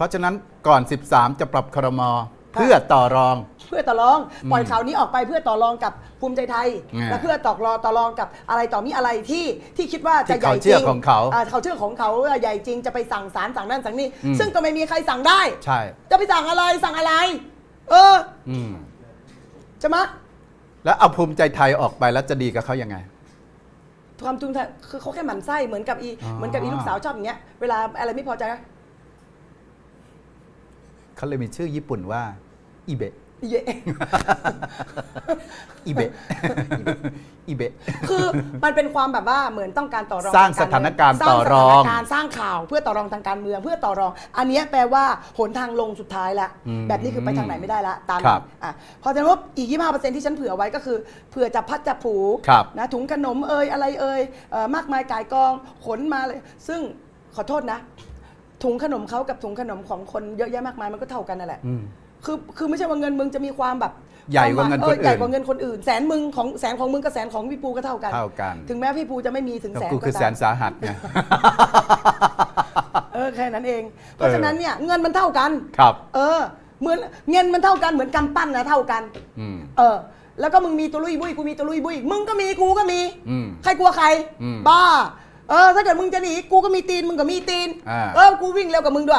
เพราะฉะนั้นก่อน 13 จะปรับครมเพื่อต่อรอง เพื่อต่อรองปล่อยข่าวนี้ออกไปเพื่อต่อรองกับภูมิใจไทย อ่าและเพื่อต่อรองต่อรองกับอะไรต่อมีอะไรที่ที่คิดว่าจะที่ใหญ่เขาจเชื่ริองของเขาอ่เขาเชื่อของเขาใหญ่จริงจะไปสั่งสารสั่งนั่นสั่งนี่อืม ซึ่งก็ไม่มีใครสั่งได้ ใช่ จะไปสั่งอะไรสั่งอะไร เอออืมจะมะแล้วเอาภูมิใจไทยออกไปแล้วจะดีกับเขายังไง ความจุงคือเขาแค่หมั่นไส้เหมือนกับอีอ๋อ เหมือนกับอีลูกสาวชอบอย่างเงี้ยเวลาอะไรไม่พอใจนะ เขาเลยมีชื่อญี่ปุ่นว่าอีเบะอีเยอีเบะอีเบะคือมันเป็นความแบบว่าเหมือนต้องการต่อรองสร้างทสถานการณ์สร้างต่อรองสถานการณ์สร้างข่าวเพื่อต่อรองทางการเมืองเพื่อต่อรอง อันเนี้ยแปลว่าหนทางลงสุดท้ายละอืมแบบนี้คือไปทางไหนไม่ได้ละตามครับอะพอจะว่าอีก25%ที่ฉันเผื่อไว้ก็คือเผื่อจะพัดจะผูครับนะถุงขนมเอ่ยอะไรเอ่ยเอ่อมากมายกายกองขนมาเลย ซึ่งขอโทษนะ ถุงขนมเขากับถุงขนมของคนเยอะแยะมากมายมันก็เท่ากันนั่นแหละอืม คือคือไม่ใช่ว่าเงินมึงจะมีความแบบใหญ่กว่าเงินอคนออื่น ใหญ่กว่าเงินคนอื่น แสนมึงของแสนของมึงกับแสนของพี่ปูก็เท่ากัน เท่ากันถึงแม้พี่ปูจะไม่มีถึงแล้วแสนกูคือก็แสตามนสาหัสไง เออแค่นั้นเอง เพราะฉะนั้นเนี่ยเงินมันเท่ากัน ครับ เออ เหมือนเงินมันเท่ากันเหมือนกำปั้นนะเท่ากัน อืม เออ แล้วก็มึงมีตัวลุยบุ้ยกูมีตัวลุยบุ้ยมึงก็มีกูก็มี อืมใครกลัวใคร อืม บ้า เออถ้าเกิดมึงจะหนีกูก็มีตีนมึงก็มีตีนอ่า เออกูวิ่งเร็วกว่ามึงด้วย